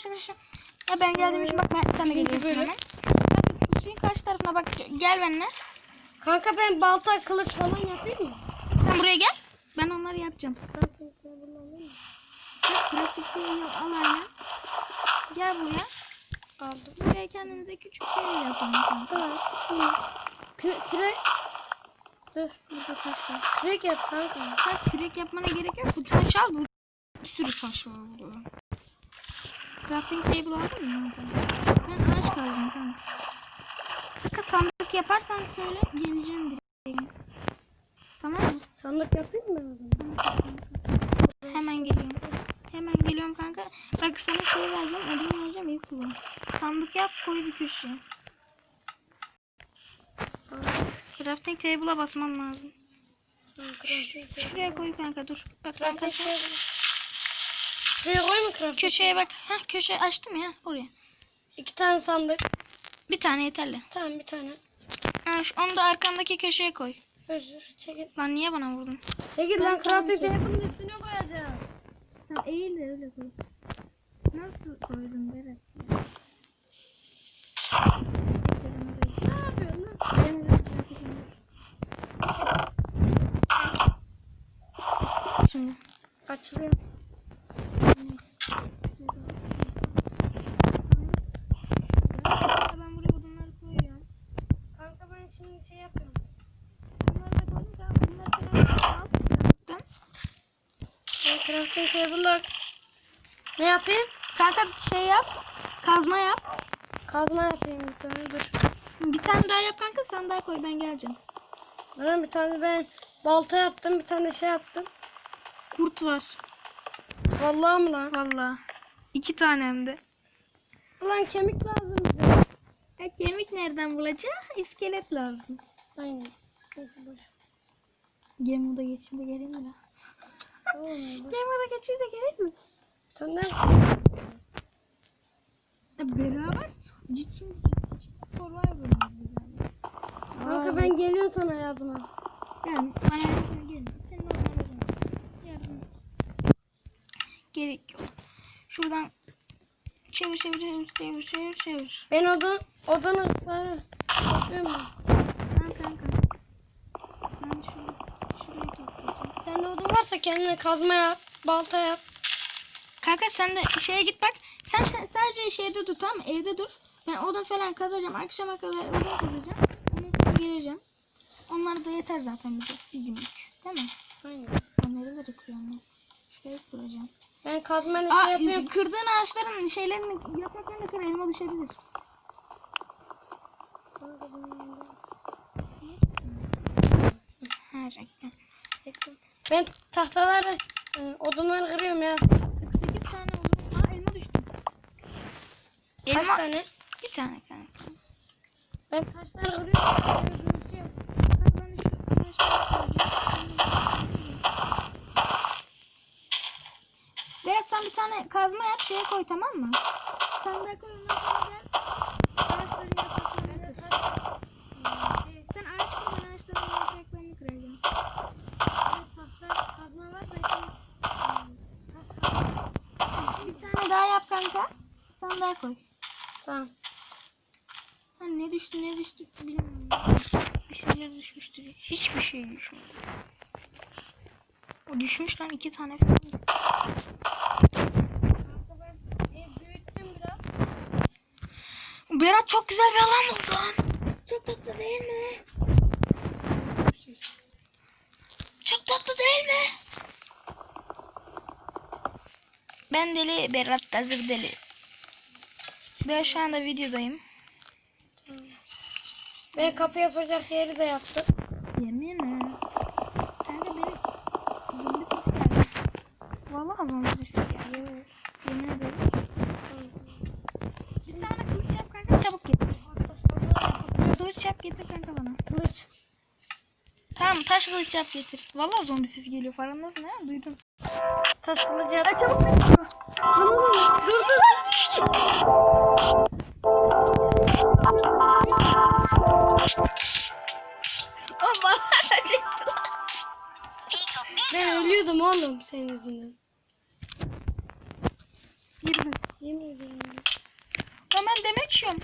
işte şu. Ya ben geldim için bak ben sen de geliyorsun hemen. Şeyin karşı tarafına bak gel benimle. Kanka ben balta kılıç falan yapayım mı? Sen buraya gel. Ben onları yapacağım. Bak pratik şey yok al aynen. Gel buraya. Aldım. Buraya kendinize küçük şey yapın. Tamam. Kü kürek. Dur burada taş var. Kürek yap kanka. Sen kürek yapmana gerek yok. Bu taş al. Bu bir sürü taş var burada. Crafting table aldın mı? Ben ağaç kazdım tamam. Kanka sandık yaparsan söyle geleceğim direkt. Tamam mı? Sandık yapayım mı? Hemen geliyorum. Hemen geliyorum kanka. Bak sana şey vereceğim. Odun vereceğim. iyi kullan. Sandık yap koy bir köşeye. Crafting table'a basman lazım. Şuraya koy kanka dur. Bak kanka Crafting table. Şuraya koy mu crafting? köşeye bak. Heh köşe açtım ya oraya. İki tane sandık. Bir tane yeterli. Tamam bir tane. Ha, şu- onu da arkandaki köşeye koy. Özür çekil. Lan niye bana vurdun? Çekil lan crafting şey- table'ın üstüne koyacağım. Ha eğil de öyle koy. Nasıl koydun Berat? Ne yapıyorsun lan? Şimdi. Açılıyor. Ben buraya odunları koyuyorum. Kanka ben şimdi şey yapıyorum. Bunları da koydum. Tamam, bunları. Yaptın. Ben crafting table'la ne yapayım? Kanka şey yap. Kazma yap. Kazma yapayım bir tane dur. Bir tane daha yap kanka sen daha koy ben geleceğim. Bana bir tane ben balta yaptım bir tane şey yaptım. Kurt var. Vallahi mı lan? Valla. İki tane hem de. Ulan kemik lazım bize. Ya kemik nereden bulacağız? İskelet lazım. Aynen. Neyse boş. Gemuda geçeyim de geleyim mi? Boş. Gemuda geçeyim de geleyim mi? Sen ne Ya beraber ciddi Survivor. Kanka ben geliyorum sana yardıma. Yani bana yardım gelin. Gerek yok. Şuradan çevir çevir çevir çevir çevir çevir. Ben odun. Yapıyorum ben. Tamam kanka. Ben şuraya, şuraya toplayacağım. Sende odun varsa kendine kazma yap. Balta yap. Kanka sen de şeye git bak. Sen sadece şeyde dur tamam mı? Evde dur. Ben odun falan kazacağım. Akşama kadar odun kazacağım. Sonra geleceğim. Onlar da yeter zaten bize. Bir günlük. Değil mi? Aynen. Nereleri kırıyorum ya? Şuraya kuracağım. Ben kazmayla Aa, şey yapıyorum. kırdığın ağaçların şeylerini yapraklarını kır elma düşebilir. Ha reklam. Ben tahtaları, e, odunları kırıyorum ya. 48 tane olur. Aa elma düştü. Kaç Elma tane? bir tane kanka. Ben taşları kırıyorum. Kanka ben de şu ağaçları kıracağım. Berat sen bir tane kazma yap şeye koy tamam mı? Sandığa koy ondan sonra gel. Ağaçların yapraklarını kır. Sen ağaç kır ben ağaçların yapraklarını kıracağım. Tahta kazma var da Bir tane daha yap kanka. Sandığa koy. Tamam. Ha, ne düştü ne düştü bilmiyorum. Bir şeyler düşmüştür. Hiçbir şey düşmedi. O düşmüş lan iki tane falan. Kanka ben ev büyüttüm biraz. Berat çok güzel bir alan buldu lan. Çok tatlı değil mi? Çok tatlı değil mi? Ben deli, Berat da zır deli. Ben şu anda videodayım. Ben kapı yapacak yeri de yaptım. Yemin mi? Kanka benim zombi sesi geldi. Vallahi zombi sesi geldi. Yemin ederim. Bir tane kılıç yap kanka çabuk getir. Kılıç yap getir kanka bana. Kılıç. Tamam taş kılıç yap getir. Vallahi zombi sesi geliyor farkındasın ha? Duydun. Taş kılıç yap. Ay çabuk be. Dur dur. O bana lan. Ben ölüyordum oğlum senin yüzünden. Yürü. Yemin ederim. Lan ben demek yiyorum.